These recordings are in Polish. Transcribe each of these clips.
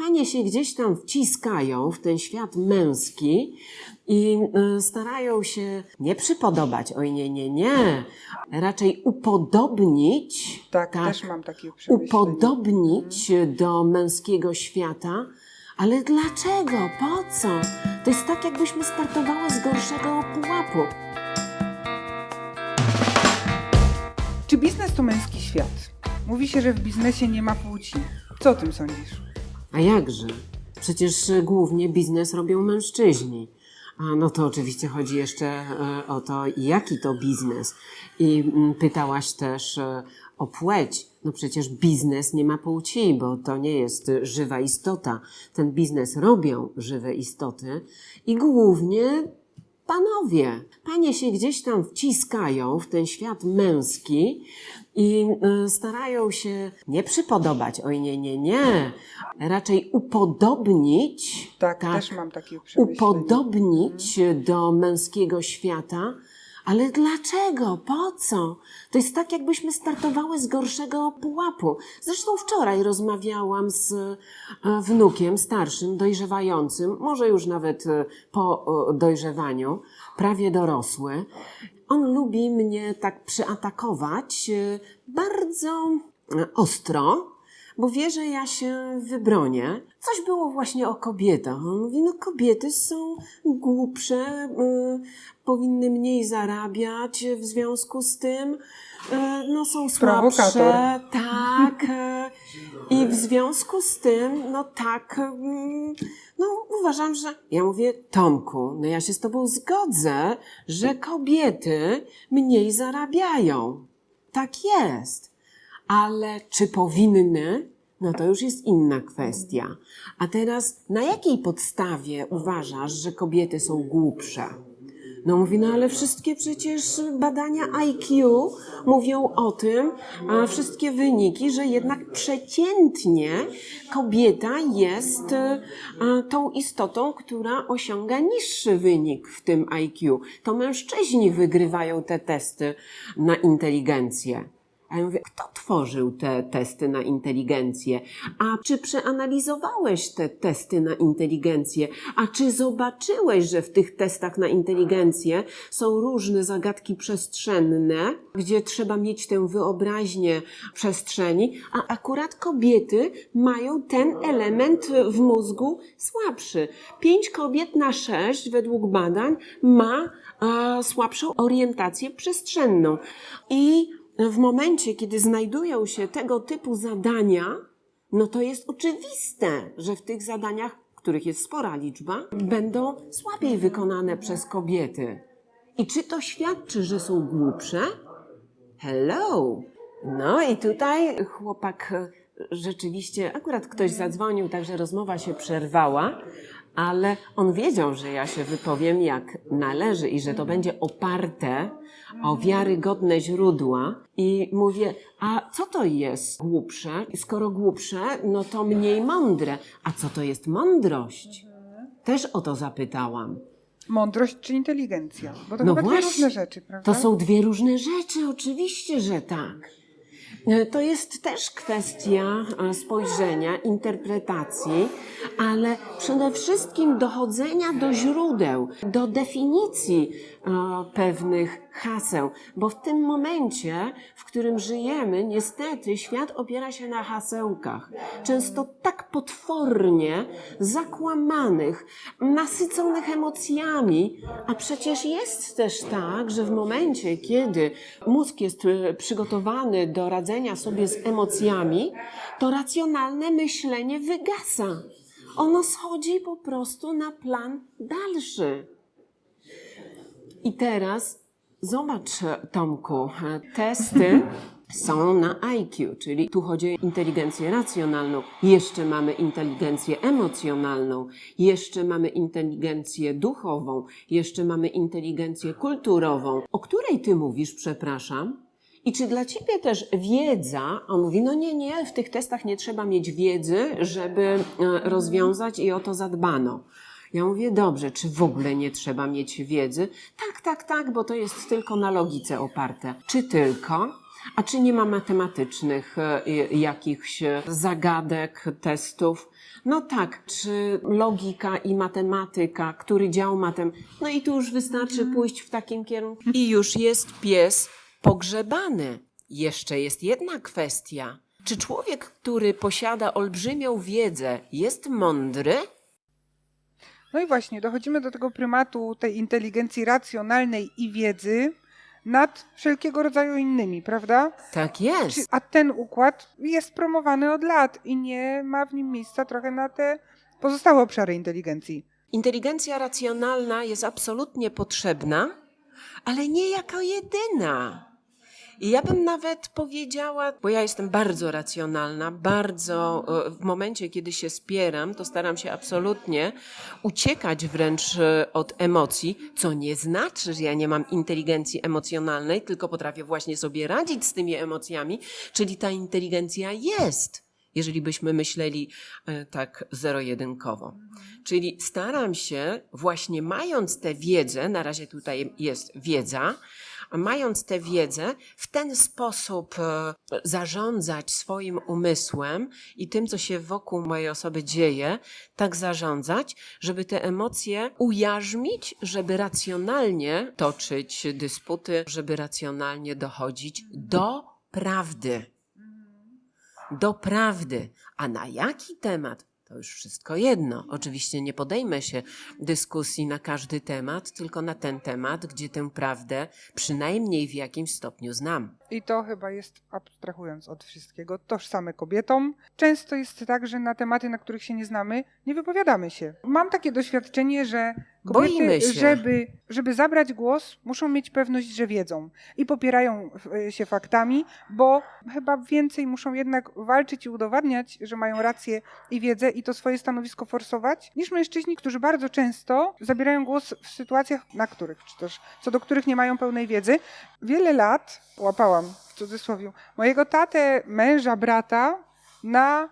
panie się gdzieś tam wciskają w ten świat męski i y, starają się nie przypodobać, oj nie, nie, nie, raczej upodobnić, Tak, też mam takie upodobnić do męskiego świata. Ale dlaczego? Po co? To jest tak, jakbyśmy startowały z gorszego pułapu. Czy biznes to męski świat? Mówi się, że w biznesie nie ma płci. Co o tym sądzisz? A jakże? Przecież e, głównie biznes robią mężczyźni. A no to oczywiście chodzi jeszcze e, o to, jaki to biznes. I mm, pytałaś też e, o płeć. No przecież biznes nie ma płci, bo to nie jest żywa istota. Ten biznes robią żywe istoty i głównie panowie. Panie się gdzieś tam wciskają w ten świat męski i y, starają się nie przypodobać, oj nie, nie, nie, raczej upodobnić, Tak, też mam takie upodobnić do męskiego świata. Ale dlaczego? Po co? To jest tak, jakbyśmy startowały z gorszego pułapu. Zresztą wczoraj rozmawiałam z e, wnukiem starszym, dojrzewającym, może już nawet e, po dojrzewaniu, prawie dorosły. On lubi mnie tak przyatakować e, bardzo ostro, bo wie, że ja się wybronię. Coś było właśnie o kobietach. On mówi, no kobiety są głupsze, y, powinny mniej zarabiać w związku z tym, y, no są słabsze. Tak. y, I w związku z tym, no tak, mm, no uważam, że... Ja mówię, Tomku, no ja się z tobą zgodzę, że kobiety mniej zarabiają. Tak jest. Ale czy powinny? No to już jest inna kwestia. A teraz, na jakiej podstawie uważasz, że kobiety są głupsze? No mówi, no ale wszystkie przecież badania IQ mówią o tym, a wszystkie wyniki, że jednak przeciętnie kobieta jest e, tą istotą, która osiąga niższy wynik w tym IQ. To mężczyźni wygrywają te testy na inteligencję. A ja mówię, kto tworzył te testy na inteligencję? A czy przeanalizowałeś te testy na inteligencję? A czy zobaczyłeś, że w tych testach na inteligencję są różne zagadki przestrzenne, gdzie trzeba mieć tę wyobraźnię przestrzeni, a akurat kobiety mają ten element w mózgu słabszy. Pięć kobiet na sześć według badań ma e, słabszą orientację przestrzenną. I w momencie, kiedy znajdują się tego typu zadania, no to jest oczywiste, że w tych zadaniach, których jest spora liczba, będą słabiej wykonane przez kobiety. I czy to świadczy, że są głupsze? Hello! No i tutaj chłopak rzeczywiście, akurat ktoś zadzwonił, także rozmowa się przerwała, ale on wiedział, że ja się wypowiem jak należy i że to będzie oparte o wiarygodne źródła. I mówię, a co to jest głupsze? Skoro głupsze, no to mniej mądre. A co to jest mądrość? Też o to zapytałam. Mądrość czy inteligencja? Bo to No chyba dwie różne rzeczy, prawda? To są dwie różne rzeczy, oczywiście, że tak. E, To jest też kwestia e, spojrzenia, interpretacji, ale przede wszystkim dochodzenia do źródeł, do definicji e, pewnych haseł, bo w tym momencie, w którym żyjemy, niestety świat opiera się na hasełkach. Często tak potwornie zakłamanych, nasyconych emocjami, a przecież jest też tak, że w momencie, kiedy mózg jest przygotowany do radzenia sobie z emocjami, to racjonalne myślenie wygasa. Ono schodzi po prostu na plan dalszy. I teraz zobacz, Tomku, testy są na IQ, czyli tu chodzi o inteligencję racjonalną, jeszcze mamy inteligencję emocjonalną, jeszcze mamy inteligencję duchową, jeszcze mamy inteligencję kulturową. O której ty mówisz, przepraszam? I czy dla ciebie też wiedza, on mówi, no nie, nie, w tych testach nie trzeba mieć wiedzy, żeby e, rozwiązać i o to zadbano. Ja mówię, dobrze, czy w ogóle nie trzeba mieć wiedzy? Tak, tak, tak, bo to jest tylko na logice oparte. Czy tylko? A czy nie ma matematycznych e, jakichś zagadek, testów? No tak, czy logika i matematyka, który dział matem, no i tu już wystarczy pójść w takim kierunku. I już jest pies pogrzebany. Jeszcze jest jedna kwestia. Czy człowiek, który posiada olbrzymią wiedzę, jest mądry? No i właśnie, dochodzimy do tego prymatu tej inteligencji racjonalnej i wiedzy nad wszelkiego rodzaju innymi, prawda? Tak jest. a ten układ jest promowany od lat i nie ma w nim miejsca trochę na te pozostałe obszary inteligencji. Inteligencja racjonalna jest absolutnie potrzebna, ale nie jako jedyna. I ja bym nawet powiedziała, bo ja jestem bardzo racjonalna, bardzo e, w momencie, kiedy się spieram, to staram się absolutnie uciekać wręcz e, od emocji, co nie znaczy, że ja nie mam inteligencji emocjonalnej, tylko potrafię właśnie sobie radzić z tymi emocjami, czyli ta inteligencja jest jeżeli byśmy myśleli e, tak zero-jedynkowo. Czyli staram się, właśnie mając tę wiedzę, na razie tutaj jest wiedza, a mając tę wiedzę, w ten sposób e, zarządzać swoim umysłem i tym, co się wokół mojej osoby dzieje, tak zarządzać, żeby te emocje ujarzmić, żeby racjonalnie toczyć dysputy, żeby racjonalnie dochodzić do prawdy do prawdy. A na jaki temat? To już wszystko jedno. Oczywiście nie podejmę się dyskusji na każdy temat, tylko na ten temat, gdzie tę prawdę przynajmniej w jakimś stopniu znam. I to chyba jest, abstrahując od wszystkiego, tożsame kobietom. Często jest tak, że na tematy, na których się nie znamy, nie wypowiadamy się. Mam takie doświadczenie, że kobiety, Boimy się. Żeby, żeby zabrać głos, muszą mieć pewność, że wiedzą i popierają e, się faktami, bo chyba więcej muszą jednak walczyć i udowadniać, że mają rację i wiedzę i to swoje stanowisko forsować, niż mężczyźni, którzy bardzo często zabierają głos w sytuacjach, na których, czy też co do których nie mają pełnej wiedzy. Wiele lat łapałam w cudzysłowie mojego tatę, męża, brata na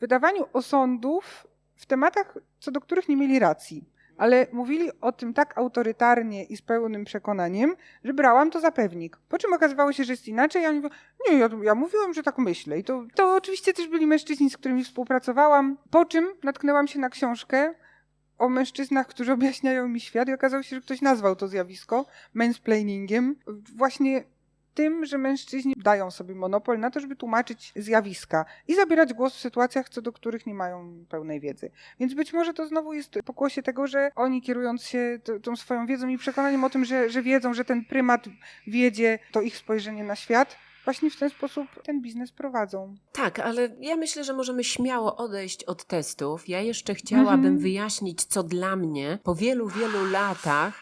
wydawaniu osądów w tematach, co do których nie mieli racji. Ale mówili o tym tak autorytarnie i z pełnym przekonaniem, że brałam to za pewnik. Po czym okazywało się, że jest inaczej, a oni mówią, nie, ja, ja mówiłam, że tak myślę. I to, to oczywiście też byli mężczyźni, z którymi współpracowałam. Po czym natknęłam się na książkę o mężczyznach, którzy objaśniają mi świat i okazało się, że ktoś nazwał to zjawisko mansplainingiem. Właśnie tym, że mężczyźni dają sobie monopol na to, żeby tłumaczyć zjawiska i zabierać głos w sytuacjach, co do których nie mają pełnej wiedzy. Więc być może to znowu jest pokłosie tego, że oni kierując się t- tą swoją wiedzą i przekonaniem o tym, że, że wiedzą, że ten prymat wiedzie, to ich spojrzenie na świat, właśnie w ten sposób ten biznes prowadzą. Tak, ale ja myślę, że możemy śmiało odejść od testów. Ja jeszcze chciałabym Mhm. wyjaśnić, co dla mnie po wielu, wielu latach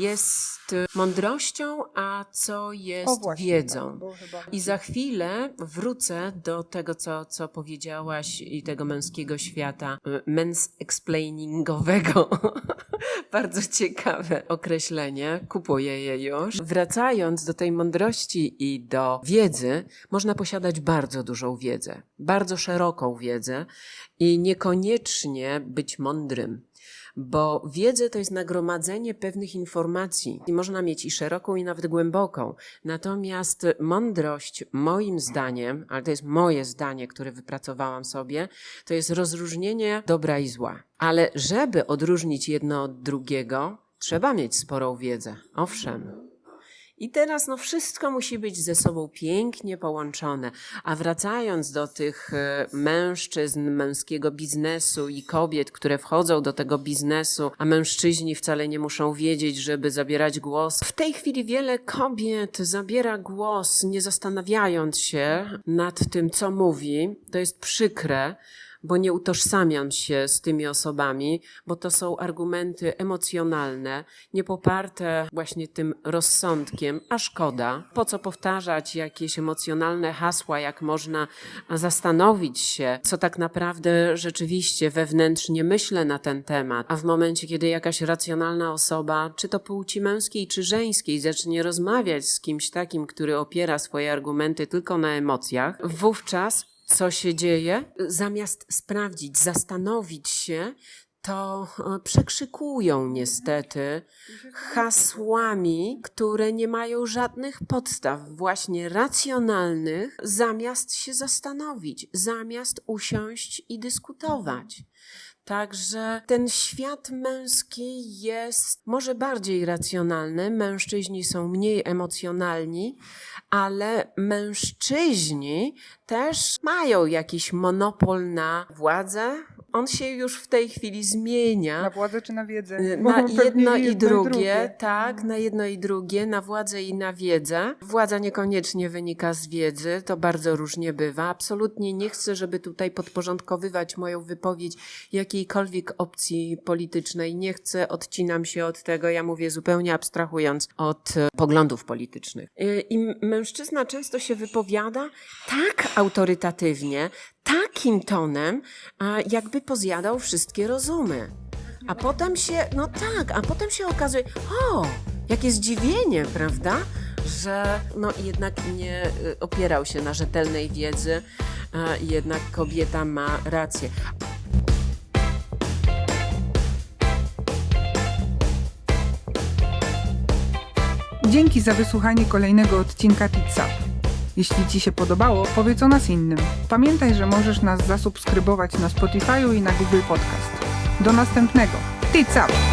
jest y, mądrością, a co jest właśnie, wiedzą. tak. I za chwilę wrócę do tego, co, co powiedziałaś i tego męskiego świata, y, mens explainingowego. Bardzo ciekawe określenie, kupuję je już. Wracając do tej mądrości i do wiedzy, można posiadać bardzo dużą wiedzę, bardzo szeroką wiedzę i niekoniecznie być mądrym bo wiedzę to jest nagromadzenie pewnych informacji i można mieć i szeroką, i nawet głęboką. Natomiast mądrość, moim zdaniem, ale to jest moje zdanie, które wypracowałam sobie, to jest rozróżnienie dobra i zła. Ale żeby odróżnić jedno od drugiego, trzeba mieć sporą wiedzę. Owszem. I teraz no wszystko musi być ze sobą pięknie połączone. A wracając do tych e, mężczyzn, męskiego biznesu i kobiet, które wchodzą do tego biznesu, a mężczyźni wcale nie muszą wiedzieć, żeby zabierać głos. W tej chwili wiele kobiet zabiera głos, nie zastanawiając się nad tym, co mówi. To jest przykre bo nie utożsamiam się z tymi osobami, bo to są argumenty emocjonalne, nie poparte właśnie tym rozsądkiem, a szkoda. Po co powtarzać jakieś emocjonalne hasła, jak można zastanowić się, co tak naprawdę rzeczywiście wewnętrznie myślę na ten temat, a w momencie, kiedy jakaś racjonalna osoba, czy to płci męskiej, czy żeńskiej, zacznie rozmawiać z kimś takim, który opiera swoje argumenty tylko na emocjach, wówczas co się dzieje, zamiast sprawdzić, zastanowić się, to e, przekrzykują niestety hasłami, które nie mają żadnych podstaw, właśnie racjonalnych, zamiast się zastanowić, zamiast usiąść i dyskutować. Także ten świat męski jest może bardziej racjonalny, mężczyźni są mniej emocjonalni, ale mężczyźni też mają jakiś monopol na władzę. On się już w tej chwili zmienia. Na władzę czy na wiedzę? Na jedno i drugie, tak, na jedno i drugie, na władzę i na wiedzę. Władza niekoniecznie wynika z wiedzy, to bardzo różnie bywa. Absolutnie nie chcę, żeby tutaj podporządkowywać moją wypowiedź jakiejkolwiek opcji politycznej. Nie chcę, odcinam się od tego, ja mówię zupełnie abstrahując od e, poglądów politycznych. Y, I mężczyzna często się wypowiada tak autorytatywnie, takim tonem, jakby pozjadał wszystkie rozumy. A potem się, no tak, a potem się okazuje, o, jakie zdziwienie, prawda? Że no jednak nie y, opierał się na rzetelnej wiedzy, jednak kobieta ma rację. Dzięki za wysłuchanie kolejnego odcinka Titsap. Jeśli Ci się podobało, powiedz o nas innym. Pamiętaj, że możesz nas zasubskrybować na Spotify i na Google Podcast. Do następnego. Titsap!